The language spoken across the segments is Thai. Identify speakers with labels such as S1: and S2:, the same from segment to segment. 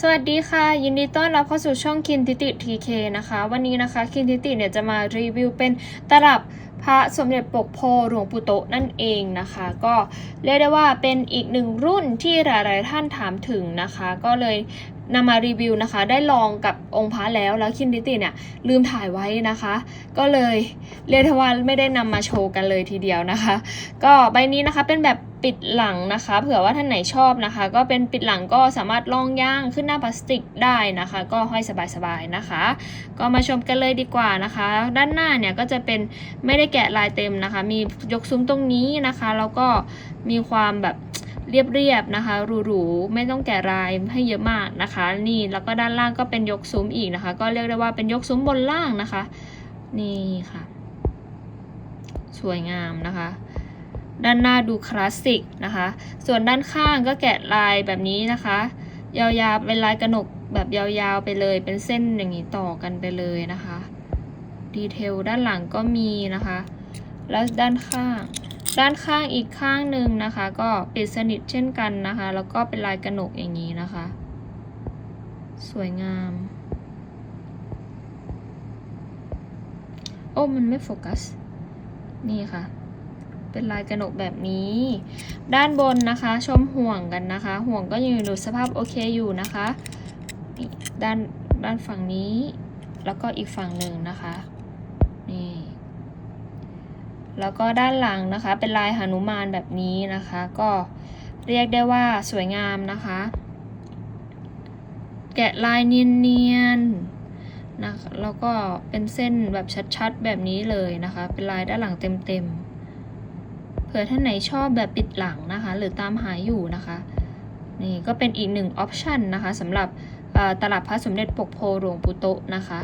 S1: สวัสดีค่ะ ยินดีต้อนรับเข้าสู่ช่องคินทิติทีเคนะคะ วันนี้นะคะคินทิติเนี่ยจะมารีวิวเป็นตลับพระสมเด็จปกโพหลวงปู่โตนั่นเองนะคะ ก็เรียกได้ว่าเป็นอีกหนึ่งรุ่นที่หลายๆท่านถามถึงนะคะ ก็เลย นำมารีวิวนะคะ ได้ลองกับองค์พระแล้วแล้วคินทิติเนี่ยลืมถ่ายไว้นะคะ ก็เลยเรียกว่าไม่ได้นำมาโชว์กันเลยทีเดียวนะคะ ก็ใบนี้นะคะเป็นแบบปิดหลังนะคะ เผื่อว่าท่านไหนชอบนะคะ ก็เป็นปิดหลังก็สามารถลองย่างขึ้นหน้าพลาสติกได้นะคะ ก็ห้อยสบายๆนะคะ ก็มาชมกันเลยดีกว่านะคะ ด้านหน้าเนี่ยก็จะเป็นไม่ได้แกะลายเต็มนะคะ มียกซุ้มตรงนี้นะคะ แล้วก็มีความแบบ เรียบๆนะคะหรูๆไม่ต้องแกะลายให้เยอะมากนะคะ นี่แล้วก็ด้านล่างก็เป็นยกซุ้มอีกนะคะ ก็เรียกได้ว่าเป็นยกซุ้มบนล่างนะคะ นี่ค่ะ สวยงามนะคะด้านหน้าดูคลาสสิกนะคะ ส่วนด้านข้างก็แกะลายแบบนี้นะคะ ยาวๆเป็นลายกระหนกแบบยาวๆไปเลย เป็นเส้นอย่างนี้ต่อกันไปเลยนะคะ ดีเทลด้านหลังก็มีนะคะ แล้วด้านข้าง ด้านข้างอีกข้างหนึ่งนะคะ ก็ปิดสนิทเช่นกันนะคะ แล้วก็เป็นลายกระหนกอย่างนี้นะคะ สวยงาม โอ้มันไม่โฟกัส นี่ค่ะ เป็นลายกระหนกแบบนี้ ด้านบนนะคะ ชมห่วงกันนะคะ ห่วงก็ยังอยู่สภาพโอเคอยู่นะคะด้านด้านฝั่งนี้ แล้วก็อีกฝั่งหนึ่งนะคะ นี่ แล้วก็ด้านหลังนะคะ เป็นลายหนุมานแบบนี้นะคะ ก็เรียกได้ว่าสวยงามนะคะ แกะลายเนียนๆนะคะแล้วก็เป็นเส้นแบบชัดๆ แบบนี้เลยนะคะ เป็นลายด้านหลังเต็มๆ เผื่อท่านไหนชอบแบบปิดหลังนะคะ หรือตามหาอยู่นะคะ นี่ก็เป็นอีกหนึ่งออปชันนะคะสำหรับตลับพระสมเด็จปกโพหลวงปู่โตะนะคะ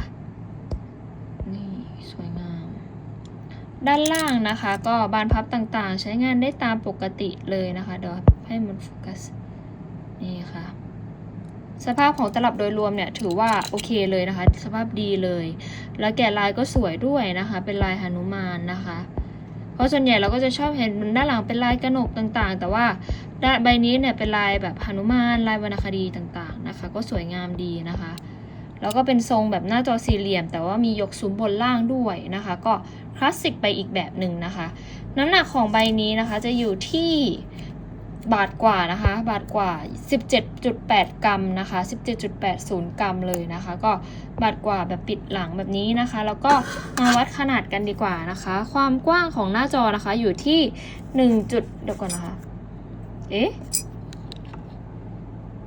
S1: นี่สวยงาม ด้านล่างนะคะ ก็บานพับต่างๆ ใช้งานได้ตามปกติเลยนะคะเดี๋ยวให้มันโฟกัสนี่ค่ะ สภาพของตลับโดยรวมเนี่ยถือว่าโอเคเลยนะคะ สภาพดีเลย แล้วแกะลายก็สวยด้วยนะคะ เป็นลายหนุมานนะคะเพราะส่วนใหญ่เราก็จะชอบเห็นด้านหลังเป็นลายกระหนกต่างๆ แต่ว่าด้านใบนี้เนี่ยเป็นลายแบบหนุมานลายวรรณคดีต่างๆนะคะ ก็สวยงามดีนะคะ แล้วก็เป็นทรงแบบหน้าจอสี่เหลี่ยม แต่ว่ามียกซุ้มบนล่างด้วยนะคะ ก็คลาสสิกไปอีกแบบหนึ่งนะคะ น้ำหนักของใบนี้นะคะจะอยู่ที่บาทกว่านะคะ บาทกว่า 17.8 กรัมนะคะ 17.80 กรัมเลยนะคะ ก็บาทกว่าแบบปิดหลังแบบนี้นะคะ แล้วก็มาวัดขนาดกันดีกว่านะคะ ความกว้างของหน้าจอนะคะอยู่ที่ 1 จุดเดี๋ยวก่อนนะคะ เอ๊ะ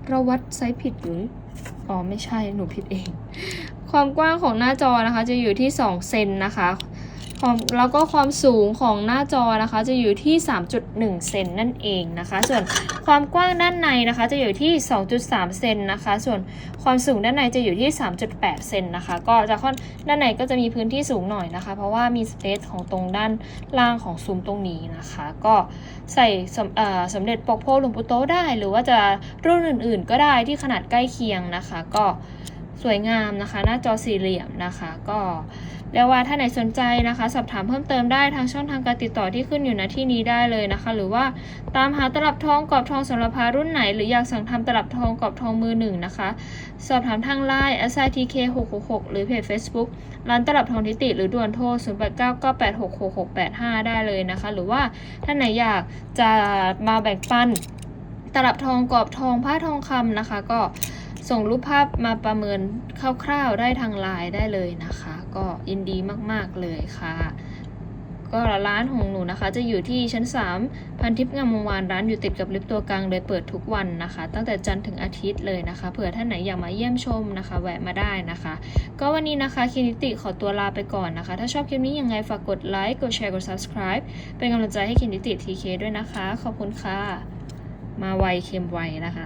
S1: เราวัดไซส์ผิดหรือ อ๋อไม่ใช่หนูผิดเอง ความกว้างของหน้าจอนะคะ จะอยู่ที่ 2 เซนนะคะ ความแล้วก็ความสูงของหน้าจอนะคะจะอยู่ที่ 3.1 เซนนั่นเองนะคะ ส่วนความกว้างด้านในนะคะจะอยู่ที่ 2.3 เซนนะคะ ส่วนความสูงด้านในจะอยู่ที่ 3.8 เซนนะคะ ก็จะค่อนด้านในก็จะมีพื้นที่สูงหน่อยนะคะ เพราะว่ามีสเปซของตรงด้านล่างของซุ้มตรงนี้นะคะ ก็ใส่สมเอ่อสมเด็จปกโพหลวงปู่โตได้ หรือว่าจะรุ่นอื่น ๆ ก็ได้ที่ขนาดใกล้เคียงนะคะ ก็ สวยงามนะคะ หน้าจอสี่เหลี่ยมนะคะ ก็เรียกว่าถ้าไหนสนใจนะคะ สอบถามเพิ่มเติมได้ทางช่องทางการติดต่อที่ขึ้นอยู่ณที่นี้ได้เลยนะคะ หรือว่าตามหาตลับทองกรอบทองสำหรับพารุ่นไหน หรืออยากสั่งทำตลับทองกรอบทองมือหนึ่งนะคะ สอบถามทางไลน์ s i t k 6 6 6หรือเพจ Facebook ร้านตลับทองทิติ หรือด่วนโทร 0 8 9 9 8 6 6 6 8 5 ได้เลยนะคะ หรือว่าท่าไหนอยากจะมาแบ่งปันตลับทองกรอบทองผ้าทองคำนะคะ ก็ ส่งรูปภาพมาประเมินคร่าวๆได้ทางไลน์ได้เลยนะคะ ก็ยินดีมากๆเลยค่ะ ก็ร้านของหนูนะคะ จะอยู่ที่ชั้น 3 พันทิพย์งามวงวานร้านอยู่ติดกับลิฟต์ตัวกลางเลยเปิดทุกวันนะคะ ตั้งแต่จันทร์ถึงอาทิตย์เลยนะคะเผื่อท่านไหนอยากมาเยี่ยมชมนะคะ แวะมาได้นะคะ ก็วันนี้นะคะคินิติขอตัวลาไปก่อนนะคะ ถ้าชอบคลิปนี้ยังไงฝากกดไลค์กดแชร์กด subscribe เป็นกำลังใจให้คินิติทีเคด้วยนะคะ ขอบคุณค่ะมาไวเค็มไวนะคะ